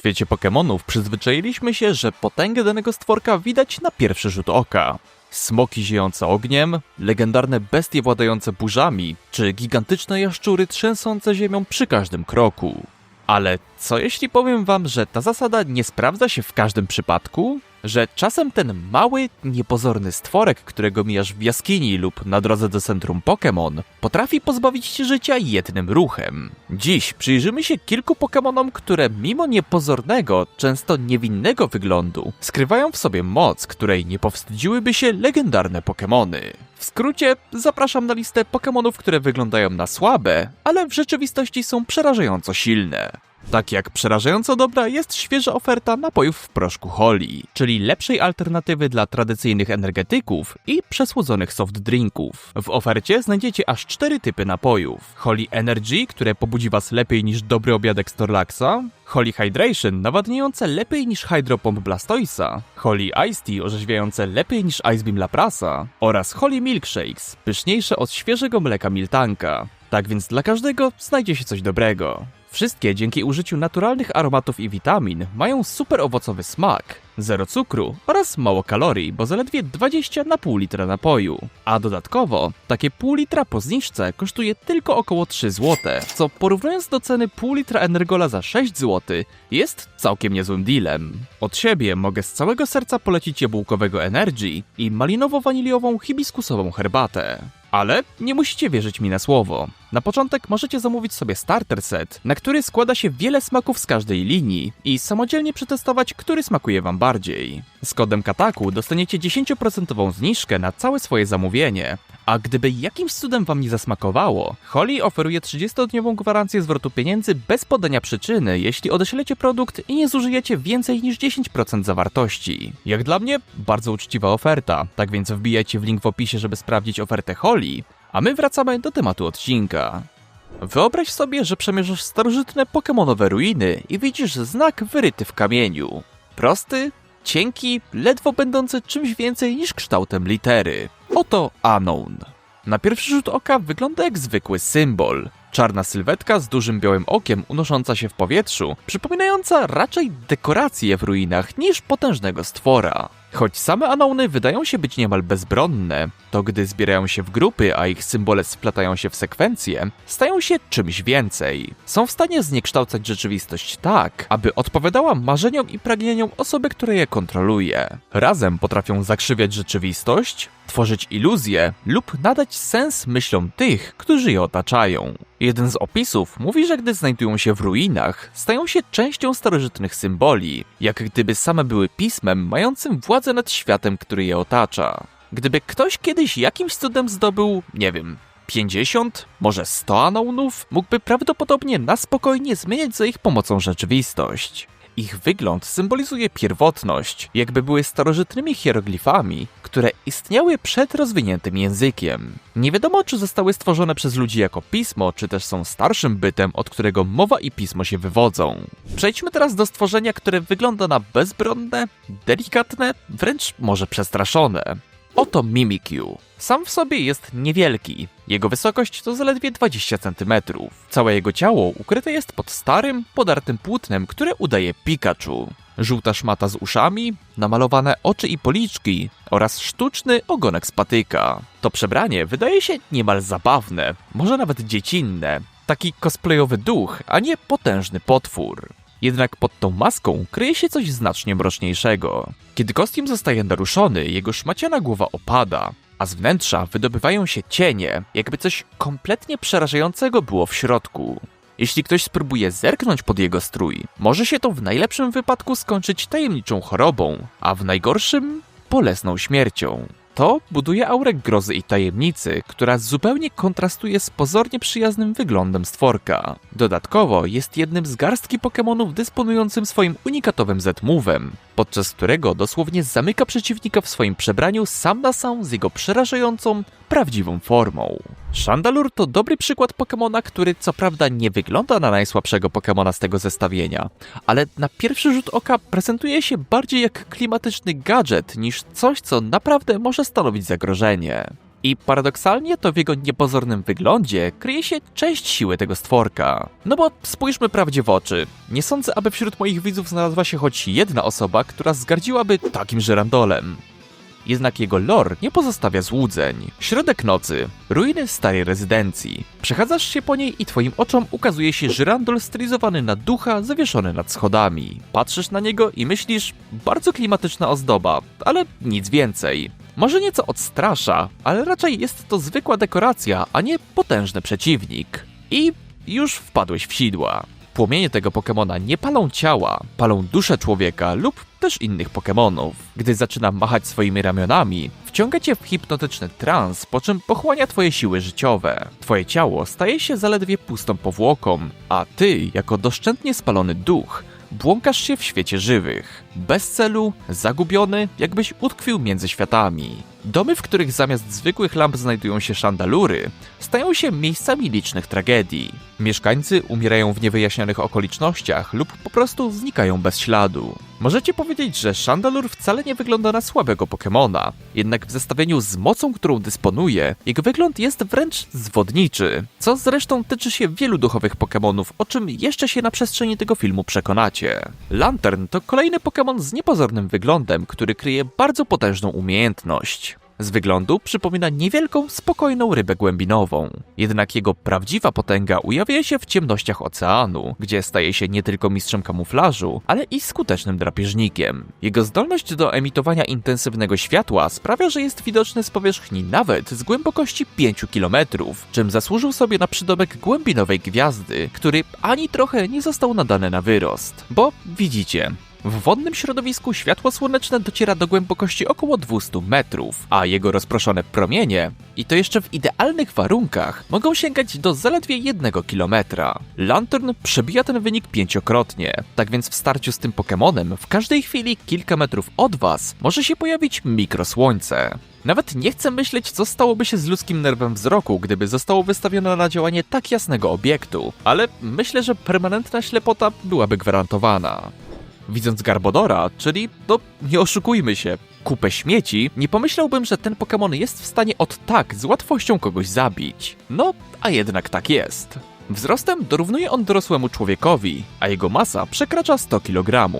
świecie Pokémonów przyzwyczailiśmy się, że potęgę danego stworka widać na pierwszy rzut oka. Smoki ziejące ogniem, legendarne bestie władające burzami, czy gigantyczne jaszczury trzęsące ziemią przy każdym kroku. Ale co jeśli powiem wam, że ta zasada nie sprawdza się w każdym przypadku? Że czasem ten mały, niepozorny stworek, którego mijasz w jaskini lub na drodze do centrum Pokémon, potrafi pozbawić ci życia jednym ruchem. Dziś przyjrzymy się kilku Pokémonom, które mimo niepozornego, często niewinnego wyglądu, skrywają w sobie moc, której nie powstydziłyby się legendarne Pokémony. W skrócie, zapraszam na listę Pokémonów, które wyglądają na słabe, ale w rzeczywistości są przerażająco silne. Tak jak przerażająco dobra jest świeża oferta napojów w proszku Holly, czyli lepszej alternatywy dla tradycyjnych energetyków i przesłodzonych soft drinków. W ofercie znajdziecie aż cztery typy napojów. Holly Energy, które pobudzi was lepiej niż dobry obiadek Storlaxa, Holy Hydration, nawadniające lepiej niż Hydro Pump Blastoisa, Holy Ice Tea, orzeźwiające lepiej niż Ice Beam Laprasa oraz Holy Milkshakes, pyszniejsze od świeżego mleka Miltanka. Tak więc dla każdego znajdzie się coś dobrego. Wszystkie dzięki użyciu naturalnych aromatów i witamin mają super owocowy smak, zero cukru oraz mało kalorii, bo zaledwie 20 na pół litra napoju. A dodatkowo, takie pół litra po zniżce kosztuje tylko około 3 zł, co porównując do ceny pół litra Energola za 6 zł, jest całkiem niezłym dealem. Od siebie mogę z całego serca polecić jabłkowego Energy i malinowo-waniliową hibiskusową herbatę. Ale nie musicie wierzyć mi na słowo. Na początek możecie zamówić sobie starter set, na który składa się wiele smaków z każdej linii i samodzielnie przetestować, który smakuje wam bardziej. Z kodem Kataku dostaniecie 10% zniżkę na całe swoje zamówienie. A gdyby jakimś cudem wam nie zasmakowało, Holly oferuje 30-dniową gwarancję zwrotu pieniędzy bez podania przyczyny, jeśli odeślecie produkt i nie zużyjecie więcej niż 10% zawartości. Jak dla mnie, bardzo uczciwa oferta, tak więc wbijajcie w link w opisie, żeby sprawdzić ofertę Holly, a my wracamy do tematu odcinka. Wyobraź sobie, że przemierzasz starożytne pokemonowe ruiny i widzisz znak wyryty w kamieniu. Prosty, cienki, ledwo będący czymś więcej niż kształtem litery. Oto Anon. Na pierwszy rzut oka wygląda jak zwykły symbol. Czarna sylwetka z dużym białym okiem unosząca się w powietrzu, przypominająca raczej dekorację w ruinach niż potężnego stwora. Choć same anauny wydają się być niemal bezbronne, to gdy zbierają się w grupy, a ich symbole splatają się w sekwencje, stają się czymś więcej. Są w stanie zniekształcać rzeczywistość tak, aby odpowiadała marzeniom i pragnieniom osoby, która je kontroluje. Razem potrafią zakrzywiać rzeczywistość, tworzyć iluzje lub nadać sens myślom tych, którzy je otaczają. Jeden z opisów mówi, że gdy znajdują się w ruinach, stają się częścią starożytnych symboli, jak gdyby same były pismem mającym władzę nad światem, który je otacza. Gdyby ktoś kiedyś jakimś cudem zdobył, nie wiem, 50, może 100 anaunów, mógłby prawdopodobnie na spokojnie zmieniać za ich pomocą rzeczywistość. Ich wygląd symbolizuje pierwotność, jakby były starożytnymi hieroglifami, które istniały przed rozwiniętym językiem. Nie wiadomo, czy zostały stworzone przez ludzi jako pismo, czy też są starszym bytem, od którego mowa i pismo się wywodzą. Przejdźmy teraz do stworzenia, które wygląda na bezbronne, delikatne, wręcz może przestraszone. Oto Mimikyu. Sam w sobie jest niewielki. Jego wysokość to zaledwie 20 cm. Całe jego ciało ukryte jest pod starym, podartym płótnem, które udaje Pikachu. Żółta szmata z uszami, namalowane oczy i policzki oraz sztuczny ogonek z patyka. To przebranie wydaje się niemal zabawne, może nawet dziecinne. Taki cosplayowy duch, a nie potężny potwór. Jednak pod tą maską kryje się coś znacznie mroczniejszego. Kiedy kostium zostaje naruszony, jego szmaciana głowa opada, a z wnętrza wydobywają się cienie, jakby coś kompletnie przerażającego było w środku. Jeśli ktoś spróbuje zerknąć pod jego strój, może się to w najlepszym wypadku skończyć tajemniczą chorobą, a w najgorszym bolesną śmiercią. To buduje aurę grozy i tajemnicy, która zupełnie kontrastuje z pozornie przyjaznym wyglądem stworka. Dodatkowo jest jednym z garstki Pokémonów dysponującym swoim unikatowym Z-Move'em, podczas którego dosłownie zamyka przeciwnika w swoim przebraniu sam na sam z jego przerażającą, prawdziwą formą. Chandelure to dobry przykład Pokémona, który co prawda nie wygląda na najsłabszego Pokémona z tego zestawienia, ale na pierwszy rzut oka prezentuje się bardziej jak klimatyczny gadżet niż coś, co naprawdę może stanowić zagrożenie. I paradoksalnie to w jego niepozornym wyglądzie kryje się część siły tego stworka. No bo spójrzmy prawdzie w oczy. Nie sądzę, aby wśród moich widzów znalazła się choć jedna osoba, która zgardziłaby takim żerandolem. Jednak jego lore nie pozostawia złudzeń. Środek nocy, ruiny starej rezydencji. Przechadzasz się po niej i twoim oczom ukazuje się żyrandol stylizowany na ducha zawieszony nad schodami. Patrzysz na niego i myślisz, bardzo klimatyczna ozdoba, ale nic więcej. Może nieco odstrasza, ale raczej jest to zwykła dekoracja, a nie potężny przeciwnik. I już wpadłeś w sidła. Płomienie tego Pokemona nie palą ciała, palą duszę człowieka lub też innych Pokemonów. Gdy zaczyna machać swoimi ramionami, wciąga cię w hipnotyczny trans, po czym pochłania twoje siły życiowe. Twoje ciało staje się zaledwie pustą powłoką, a ty, jako doszczętnie spalony duch, błąkasz się w świecie żywych. Bez celu, zagubiony, jakbyś utkwił między światami. Domy, w których zamiast zwykłych lamp znajdują się szandalury, stają się miejscami licznych tragedii. Mieszkańcy umierają w niewyjaśnionych okolicznościach lub po prostu znikają bez śladu. Możecie powiedzieć, że Chandalur wcale nie wygląda na słabego Pokemona, jednak w zestawieniu z mocą, którą dysponuje, jego wygląd jest wręcz zwodniczy, co zresztą tyczy się wielu duchowych Pokemonów, o czym jeszcze się na przestrzeni tego filmu przekonacie. Lantern to kolejny Pokemon z niepozornym wyglądem, który kryje bardzo potężną umiejętność. Z wyglądu przypomina niewielką, spokojną rybę głębinową. Jednak jego prawdziwa potęga ujawia się w ciemnościach oceanu, gdzie staje się nie tylko mistrzem kamuflażu, ale i skutecznym drapieżnikiem. Jego zdolność do emitowania intensywnego światła sprawia, że jest widoczny z powierzchni nawet z głębokości 5 km, czym zasłużył sobie na przydomek głębinowej gwiazdy, który ani trochę nie został nadany na wyrost. Bo widzicie, w wodnym środowisku światło słoneczne dociera do głębokości około 200 metrów, a jego rozproszone promienie, i to jeszcze w idealnych warunkach, mogą sięgać do zaledwie 1 kilometra. Lantern przebija ten wynik pięciokrotnie, tak więc w starciu z tym Pokemonem w każdej chwili kilka metrów od was może się pojawić mikrosłońce. Nawet nie chcę myśleć, co stałoby się z ludzkim nerwem wzroku, gdyby zostało wystawione na działanie tak jasnego obiektu, ale myślę, że permanentna ślepota byłaby gwarantowana. Widząc Garbodora, czyli, no nie oszukujmy się, kupę śmieci, nie pomyślałbym, że ten Pokémon jest w stanie od tak z łatwością kogoś zabić. No, a jednak tak jest. Wzrostem dorównuje on dorosłemu człowiekowi, a jego masa przekracza 100 kg.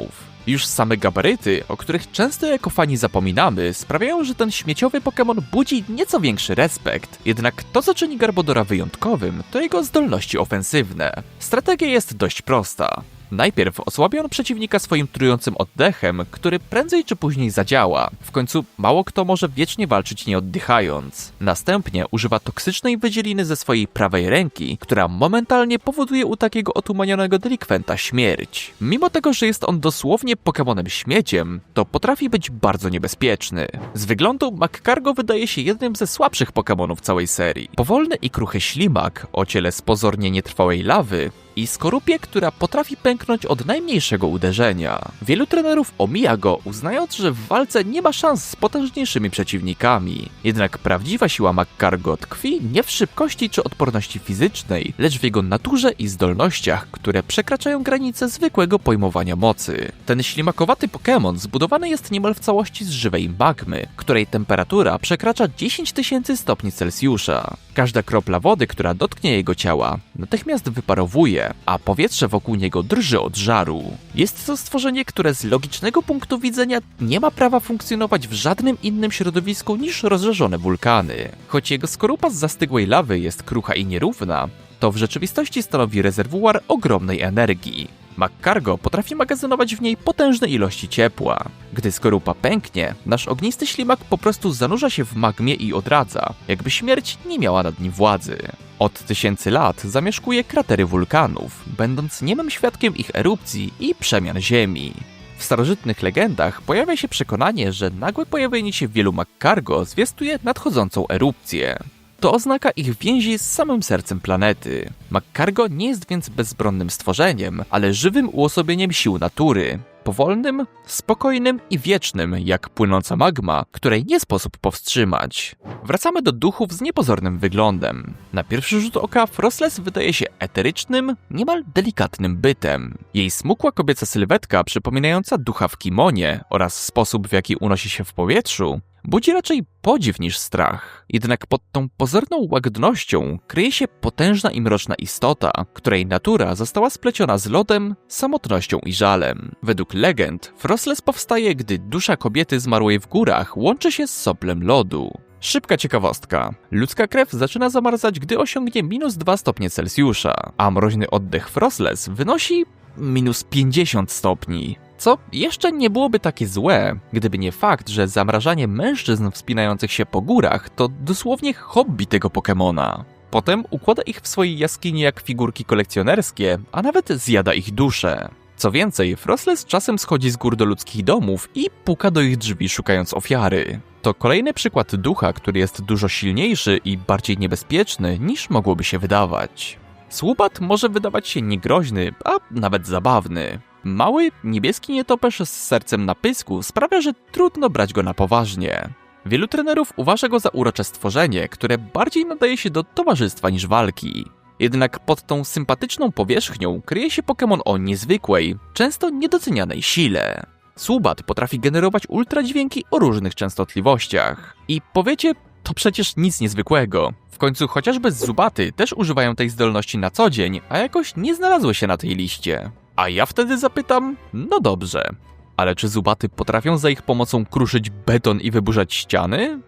Już same gabaryty, o których często jako fani zapominamy, sprawiają, że ten śmieciowy Pokémon budzi nieco większy respekt. Jednak to, co czyni Garbodora wyjątkowym, to jego zdolności ofensywne. Strategia jest dość prosta. Najpierw osłabi on przeciwnika swoim trującym oddechem, który prędzej czy później zadziała. W końcu mało kto może wiecznie walczyć nie oddychając. Następnie używa toksycznej wydzieliny ze swojej prawej ręki, która momentalnie powoduje u takiego otumanionego delikwenta śmierć. Mimo tego, że jest on dosłownie Pokemonem śmieciem, to potrafi być bardzo niebezpieczny. Z wyglądu Magcargo wydaje się jednym ze słabszych Pokemonów całej serii. Powolny i kruchy ślimak o ciele z pozornie nietrwałej lawy i skorupie, która potrafi pęknąć od najmniejszego uderzenia. Wielu trenerów omija go, uznając, że w walce nie ma szans z potężniejszymi przeciwnikami. Jednak prawdziwa siła McCargo tkwi nie w szybkości czy odporności fizycznej, lecz w jego naturze i zdolnościach, które przekraczają granice zwykłego pojmowania mocy. Ten ślimakowaty Pokémon zbudowany jest niemal w całości z żywej magmy, której temperatura przekracza 10 tysięcy stopni Celsjusza. Każda kropla wody, która dotknie jego ciała, natychmiast wyparowuje, a powietrze wokół niego drży od żaru. Jest to stworzenie, które z logicznego punktu widzenia nie ma prawa funkcjonować w żadnym innym środowisku niż rozżarzone wulkany. Choć jego skorupa z zastygłej lawy jest krucha i nierówna, to w rzeczywistości stanowi rezerwuar ogromnej energii. McCargo potrafi magazynować w niej potężne ilości ciepła. Gdy skorupa pęknie, nasz ognisty ślimak po prostu zanurza się w magmie i odradza, jakby śmierć nie miała nad nim władzy. Od tysięcy lat zamieszkuje kratery wulkanów, będąc niemym świadkiem ich erupcji i przemian Ziemi. W starożytnych legendach pojawia się przekonanie, że nagłe pojawienie się wielu McCargo zwiastuje nadchodzącą erupcję. To oznaka ich więzi z samym sercem planety. McCargo nie jest więc bezbronnym stworzeniem, ale żywym uosobieniem sił natury. Powolnym, spokojnym i wiecznym, jak płynąca magma, której nie sposób powstrzymać. Wracamy do duchów z niepozornym wyglądem. Na pierwszy rzut oka Frostless wydaje się eterycznym, niemal delikatnym bytem. Jej smukła kobieca sylwetka, przypominająca ducha w kimonie oraz sposób w jaki unosi się w powietrzu, budzi raczej podziw niż strach. Jednak pod tą pozorną łagodnością kryje się potężna i mroczna istota, której natura została spleciona z lodem, samotnością i żalem. Według legend, Frostless powstaje, gdy dusza kobiety zmarłej w górach łączy się z soplem lodu. Szybka ciekawostka. Ludzka krew zaczyna zamarzać, gdy osiągnie minus 2 stopnie Celsjusza, a mroźny oddech Frostless wynosi minus 50 stopni. Co jeszcze nie byłoby takie złe, gdyby nie fakt, że zamrażanie mężczyzn wspinających się po górach to dosłownie hobby tego Pokemona. Potem układa ich w swojej jaskini jak figurki kolekcjonerskie, a nawet zjada ich duszę. Co więcej, Frostless czasem schodzi z gór do ludzkich domów i puka do ich drzwi szukając ofiary. To kolejny przykład ducha, który jest dużo silniejszy i bardziej niebezpieczny niż mogłoby się wydawać. Słupat może wydawać się niegroźny, a nawet zabawny. Mały, niebieski nietoperz z sercem na pysku sprawia, że trudno brać go na poważnie. Wielu trenerów uważa go za urocze stworzenie, które bardziej nadaje się do towarzystwa niż walki. Jednak pod tą sympatyczną powierzchnią kryje się Pokémon o niezwykłej, często niedocenianej sile. Subat potrafi generować ultradźwięki o różnych częstotliwościach. I powiecie, to przecież nic niezwykłego. W końcu chociażby Zubaty też używają tej zdolności na co dzień, a jakoś nie znalazły się na tej liście. A ja wtedy zapytam, no dobrze, ale czy Zubaty potrafią za ich pomocą kruszyć beton i wyburzać ściany?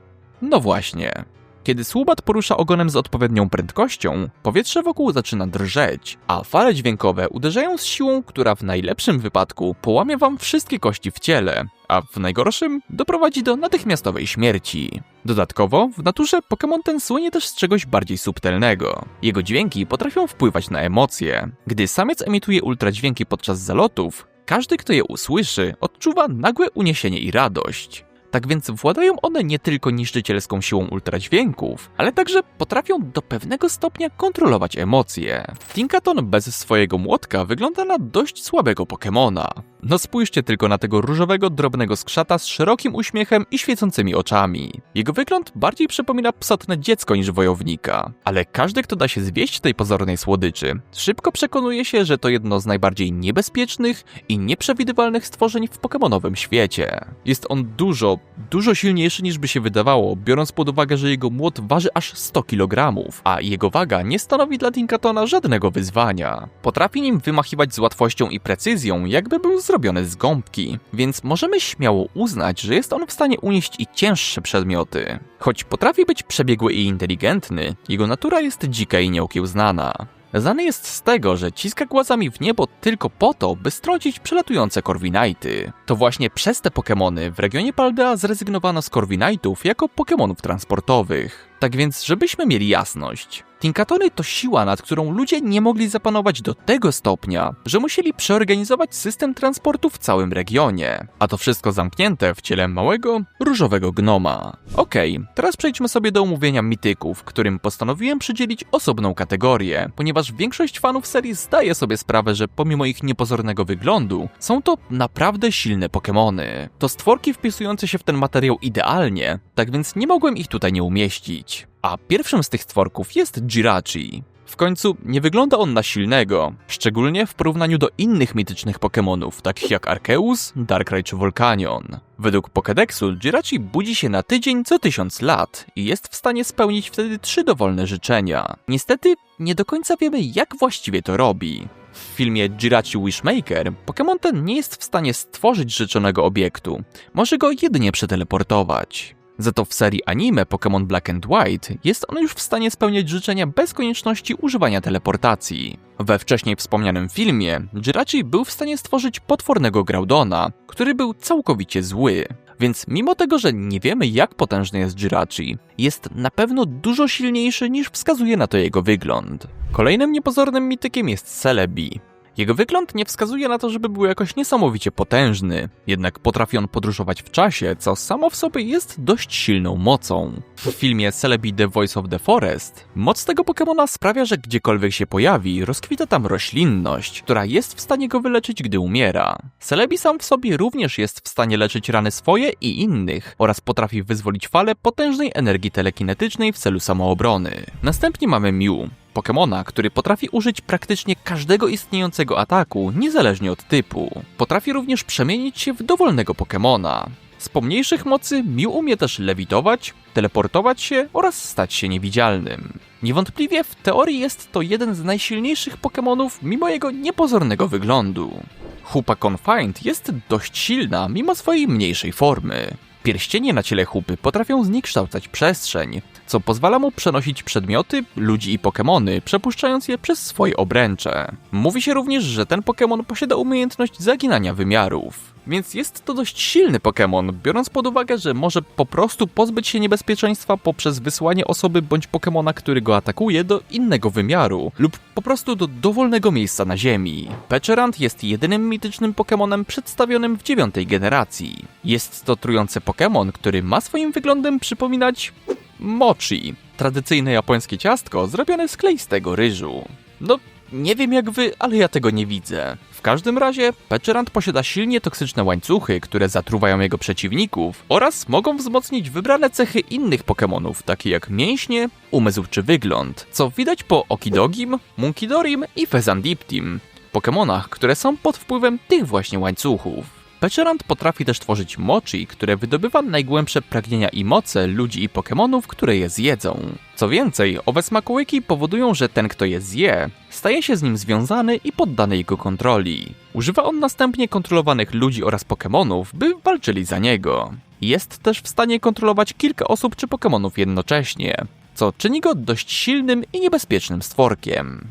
No właśnie. Kiedy słubat porusza ogonem z odpowiednią prędkością, powietrze wokół zaczyna drżeć, a fale dźwiękowe uderzają z siłą, która w najlepszym wypadku połamie wam wszystkie kości w ciele, a w najgorszym doprowadzi do natychmiastowej śmierci. Dodatkowo, w naturze Pokémon ten słynie też z czegoś bardziej subtelnego. Jego dźwięki potrafią wpływać na emocje. Gdy samiec emituje ultradźwięki podczas zalotów, każdy, kto je usłyszy, odczuwa nagłe uniesienie i radość. Tak więc władają one nie tylko niszczycielską siłą ultradźwięków, ale także potrafią do pewnego stopnia kontrolować emocje. Tinkaton bez swojego młotka wygląda na dość słabego Pokemona. No spójrzcie tylko na tego różowego, drobnego skrzata z szerokim uśmiechem i świecącymi oczami. Jego wygląd bardziej przypomina psotne dziecko niż wojownika. Ale każdy, kto da się zwieść tej pozornej słodyczy, szybko przekonuje się, że to jedno z najbardziej niebezpiecznych i nieprzewidywalnych stworzeń w pokemonowym świecie. Jest on dużo, dużo silniejszy niż by się wydawało, biorąc pod uwagę, że jego młot waży aż 100 kg, a jego waga nie stanowi dla Tinkatona żadnego wyzwania. Potrafi nim wymachiwać z łatwością i precyzją, jakby był zrobiony z gąbki, więc możemy śmiało uznać, że jest on w stanie unieść i cięższe przedmioty. Choć potrafi być przebiegły i inteligentny, jego natura jest dzika i nieokiełznana. Znany jest z tego, że ciska głazami w niebo tylko po to, by strącić przelatujące Corviknighty. To właśnie przez te Pokémony w regionie Paldea zrezygnowano z Corviknightów jako Pokémonów transportowych. Tak więc, żebyśmy mieli jasność, Tinkatony to siła, nad którą ludzie nie mogli zapanować do tego stopnia, że musieli przeorganizować system transportu w całym regionie. A to wszystko zamknięte w ciele małego, różowego gnoma. Okej, okay, teraz przejdźmy sobie do omówienia mityków, którym postanowiłem przydzielić osobną kategorię, ponieważ większość fanów serii zdaje sobie sprawę, że pomimo ich niepozornego wyglądu, są to naprawdę silne Pokémony. To stworki wpisujące się w ten materiał idealnie, tak więc nie mogłem ich tutaj nie umieścić. A pierwszym z tych stworków jest Jirachi. W końcu nie wygląda on na silnego, szczególnie w porównaniu do innych mitycznych Pokémonów, takich jak Arceus, Darkrai czy Volcanion. Według Pokédexu Jirachi budzi się na tydzień co tysiąc lat i jest w stanie spełnić wtedy trzy dowolne życzenia. Niestety nie do końca wiemy jak właściwie to robi. W filmie Jirachi Wishmaker Pokémon ten nie jest w stanie stworzyć życzonego obiektu, może go jedynie przeteleportować. Za to w serii anime Pokémon Black and White jest on już w stanie spełniać życzenia bez konieczności używania teleportacji. We wcześniej wspomnianym filmie Jirachi był w stanie stworzyć potwornego Groudona, który był całkowicie zły. Więc mimo tego, że nie wiemy jak potężny jest Jirachi, jest na pewno dużo silniejszy niż wskazuje na to jego wygląd. Kolejnym niepozornym mitykiem jest Celebi. Jego wygląd nie wskazuje na to, żeby był jakoś niesamowicie potężny, jednak potrafi on podróżować w czasie, co samo w sobie jest dość silną mocą. W filmie Celebi The Voice of the Forest moc tego Pokémona sprawia, że gdziekolwiek się pojawi, rozkwita tam roślinność, która jest w stanie go wyleczyć, gdy umiera. Celebi sam w sobie również jest w stanie leczyć rany swoje i innych oraz potrafi wyzwolić falę potężnej energii telekinetycznej w celu samoobrony. Następnie mamy Mew, Pokemona, który potrafi użyć praktycznie każdego istniejącego ataku, niezależnie od typu. Potrafi również przemienić się w dowolnego Pokemona. Z pomniejszych mocy Mew umie też lewitować, teleportować się oraz stać się niewidzialnym. Niewątpliwie w teorii jest to jeden z najsilniejszych Pokémonów mimo jego niepozornego wyglądu. Hupa Confined jest dość silna mimo swojej mniejszej formy. Pierścienie na ciele Hupy potrafią zniekształcać przestrzeń, co pozwala mu przenosić przedmioty, ludzi i Pokémony, przepuszczając je przez swoje obręcze. Mówi się również, że ten Pokémon posiada umiejętność zaginania wymiarów. Więc jest to dość silny Pokémon, biorąc pod uwagę, że może po prostu pozbyć się niebezpieczeństwa poprzez wysłanie osoby bądź Pokémona, który go atakuje, do innego wymiaru, lub po prostu do dowolnego miejsca na Ziemi. Pecherant jest jedynym mitycznym Pokémonem przedstawionym w dziewiątej generacji. Jest to trujący Pokémon, który ma swoim wyglądem przypominać mochi, tradycyjne japońskie ciastko zrobione z kleistego ryżu. No, nie wiem jak wy, ale ja tego nie widzę. W każdym razie, Pecherant posiada silnie toksyczne łańcuchy, które zatruwają jego przeciwników oraz mogą wzmocnić wybrane cechy innych Pokémonów, takie jak mięśnie, umysł czy wygląd, co widać po Okidogim, Munkidorim i Fezandiptim, Pokémonach, które są pod wpływem tych właśnie łańcuchów. Pecherant potrafi też tworzyć mochi, które wydobywa najgłębsze pragnienia i moce ludzi i Pokémonów, które je zjedzą. Co więcej, owe smakołyki powodują, że ten, kto je zje, staje się z nim związany i poddany jego kontroli. Używa on następnie kontrolowanych ludzi oraz Pokémonów, by walczyli za niego. Jest też w stanie kontrolować kilka osób czy Pokémonów jednocześnie, co czyni go dość silnym i niebezpiecznym stworkiem.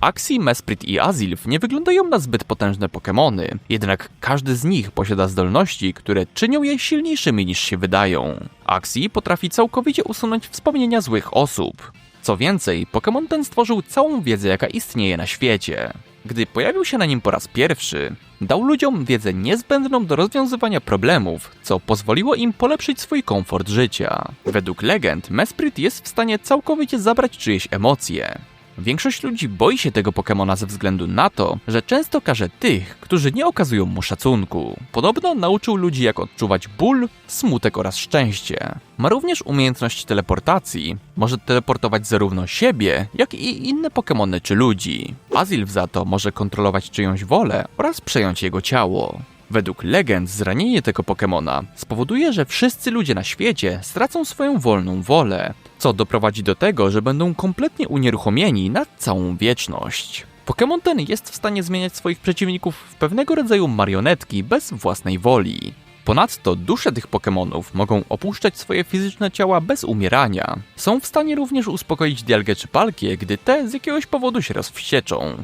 Axi, Mesprit i Azilf nie wyglądają na zbyt potężne Pokémony, jednak każdy z nich posiada zdolności, które czynią je silniejszymi niż się wydają. Axi potrafi całkowicie usunąć wspomnienia złych osób. Co więcej, Pokémon ten stworzył całą wiedzę, jaka istnieje na świecie. Gdy pojawił się na nim po raz pierwszy, dał ludziom wiedzę niezbędną do rozwiązywania problemów, co pozwoliło im polepszyć swój komfort życia. Według legend, Mesprit jest w stanie całkowicie zabrać czyjeś emocje. Większość ludzi boi się tego Pokemona ze względu na to, że często karze tych, którzy nie okazują mu szacunku. Podobno nauczył ludzi jak odczuwać ból, smutek oraz szczęście. Ma również umiejętność teleportacji. Może teleportować zarówno siebie, jak i inne Pokemony czy ludzi. Azilf za to może kontrolować czyjąś wolę oraz przejąć jego ciało. Według legend zranienie tego Pokemona spowoduje, że wszyscy ludzie na świecie stracą swoją wolną wolę, co doprowadzi do tego, że będą kompletnie unieruchomieni na całą wieczność. Pokémon ten jest w stanie zmieniać swoich przeciwników w pewnego rodzaju marionetki bez własnej woli. Ponadto dusze tych Pokémonów mogą opuszczać swoje fizyczne ciała bez umierania. Są w stanie również uspokoić Dialgę czy Palkię, gdy te z jakiegoś powodu się rozwścieczą.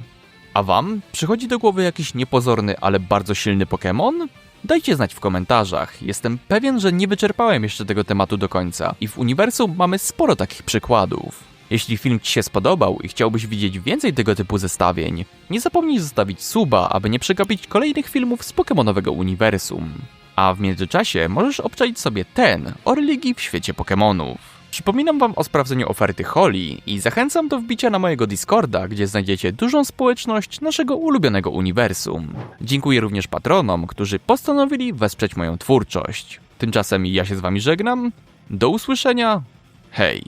A wam przychodzi do głowy jakiś niepozorny, ale bardzo silny Pokémon? Dajcie znać w komentarzach. Jestem pewien, że nie wyczerpałem jeszcze tego tematu do końca i w uniwersum mamy sporo takich przykładów. Jeśli film Ci się spodobał i chciałbyś widzieć więcej tego typu zestawień, nie zapomnij zostawić suba, aby nie przegapić kolejnych filmów z Pokémonowego uniwersum. A w międzyczasie możesz obczaić sobie ten o religii w świecie Pokémonów. Przypominam Wam o sprawdzeniu oferty Holly i zachęcam do wbicia na mojego Discorda, gdzie znajdziecie dużą społeczność naszego ulubionego uniwersum. Dziękuję również patronom, którzy postanowili wesprzeć moją twórczość. Tymczasem ja się z Wami żegnam. Do usłyszenia. Hej.